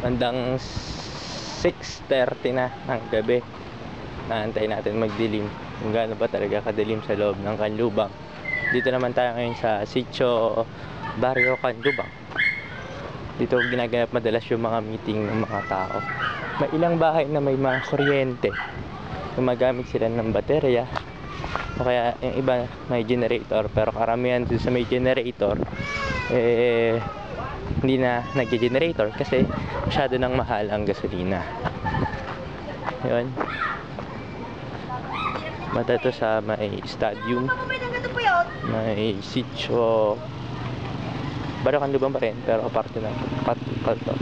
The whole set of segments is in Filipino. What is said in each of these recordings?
bandang 6.30 na ng gabi. Naantay natin magdilim. Kung gaano ba talaga kadilim sa loob ng Kanlubang. Dito naman tayo ngayon sa Sitio Barrio Kanlubang. Dito ginaganap madalas yung mga meeting ng mga tao. May ilang bahay na may mga kuryente. Gumagamit sila ng baterya. O kaya yung iba may generator. Pero karamihan dito sa may generator, eh, hindi na nag-generator kasi masyado nang mahal ang gasolina. Yun. Mata to sa may stadium, may sitio. Barakan lubang pa rin, pero aparte na. Kat, kat to.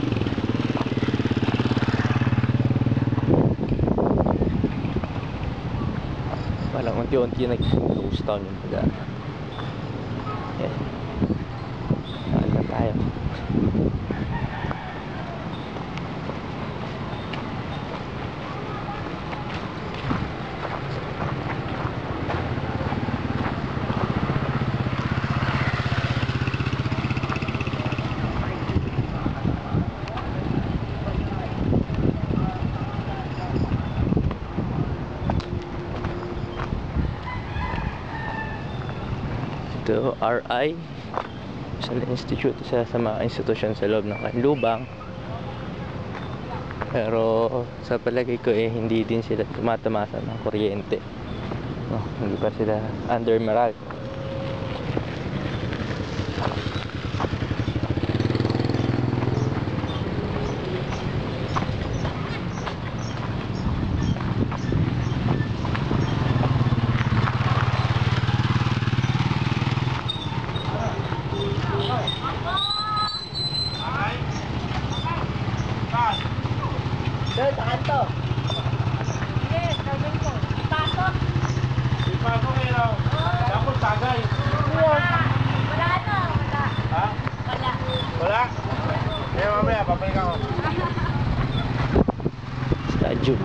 Parang unti-unti nag-close down yung pag Yeah. Tayo? Ito, RI. Sa institute, isa sa mga institusyon sa loob ng Kanlubang. Pero sa palagay ko eh, hindi din sila tumatamasa ng kuryente. No, hindi pa sila under Meralco. Stadium.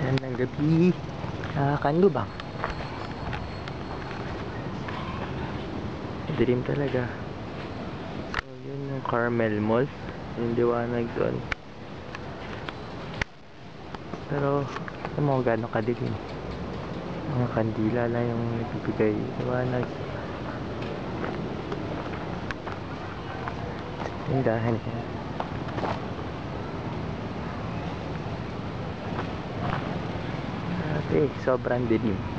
Yan ng gabi sa Kanlubang. Dilim talaga. So, yun yung Carmel Mall. Yung liwanag doon. Pero, alam mo gaano kadilim. Mga kandila lang yung nagbibigay liwanag. Tindahan yan. Grabe, sobrang dilim.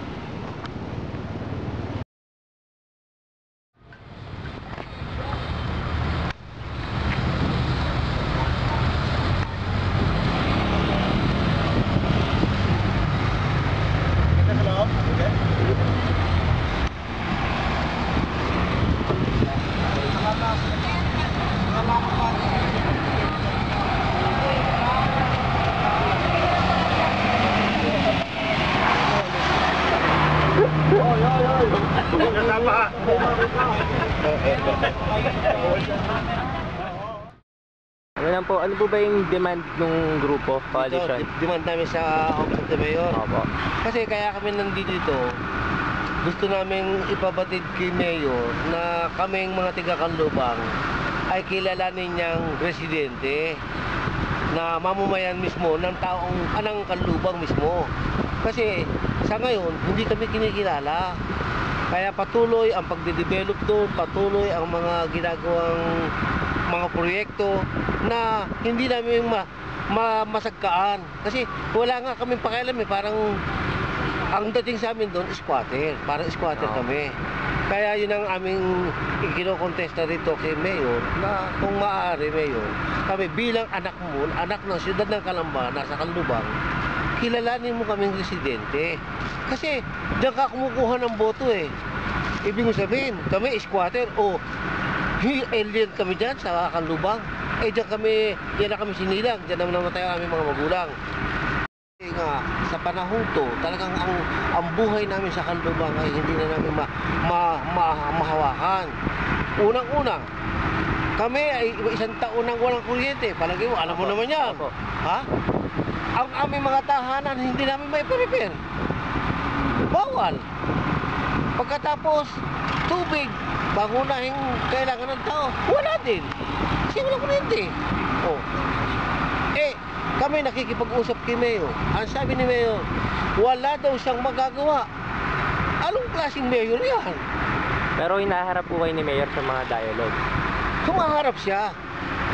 Kasama. Ano lang po, ano po ba yung demand ng grupo, Ito, coalition? di- demand namin sa Office of the Mayor. Opo. Kasi kaya kami nandito dito, gusto namin ipabatid kay Mayor na kaming mga tiga-Kanlubang ay kilalanin niyang residente na mamamayan mismo ng taong anang Kanlubang mismo. Kasi sa ngayon, hindi kami kinikilala. Kaya patuloy ang pagde-develop doon, patuloy ang mga ginagawang mga proyekto na hindi namin ma, ma masagkaan. Kasi wala nga kaming pakialam eh, parang ang dating sa amin doon, squatter. Parang squatter Oo. kami. Kaya yun ang aming ikinokontesta rito kay Mayor na kung maaari Mayor, kami bilang anak mo, anak ng siyudad ng Kalamba, nasa Kanlubang, kilalanin mo kaming residente. Kasi diyan ka kumukuha ng boto eh. Ibig mo sabihin, kami squatter o alien kami dyan sa Kanlubang. Eh diyan kami, yan na kami sinilang, diyan naman namatay ang aming mga magulang. Kasi nga, sa panahon to, talagang ang, ang buhay namin sa Kanlubang ay hindi na namin ma, ma, ma, mahawakan. Unang-una, Kami ay isang taon nang walang kuryente. Palagi mo, alam mo naman yan. Ha? Ang aming mga tahanan, hindi namin may repair Bawal. Pagkatapos, tubig, pangunahing kailangan ng tao, wala din. Kasi walang kuryente. Oh. Eh, kami nakikipag-usap kay Mayo. Ang sabi ni Mayo, wala daw siyang magagawa. Anong klaseng mayor yan? Pero hinaharap po kayo ni Mayor sa mga dialogue. Kumaharap siya.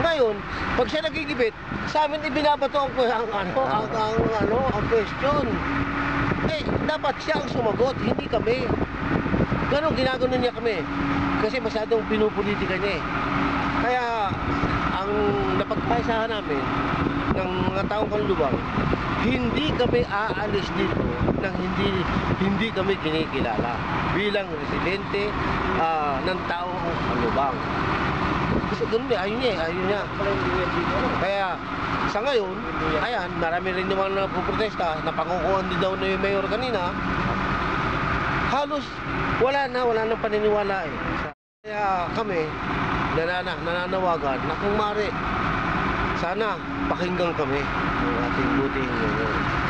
Ngayon, pag siya nagigibit, sa amin ibinabato ang, ang, ano, ang, ang, ano, ang question. Eh, dapat siya ang sumagot, hindi kami. Ganon, ginagano niya kami. Kasi masyadong pinupolitika niya eh. Kaya, ang napagpaisahan namin ng mga taong kanlubang, hindi kami aalis dito nang hindi hindi kami kinikilala bilang residente ah, ng taong kanlubang. Kasi ganun eh, ayun niya eh, ayun niya. Kaya sa ngayon, ayan, marami rin naman na puprotesta, napangukuhan din daw na yung mayor kanina. Halos wala na, wala nang paniniwala eh. Kaya kami, nanana, nananawagan na kung mari, sana pakinggan kami ng ating buting ngayon.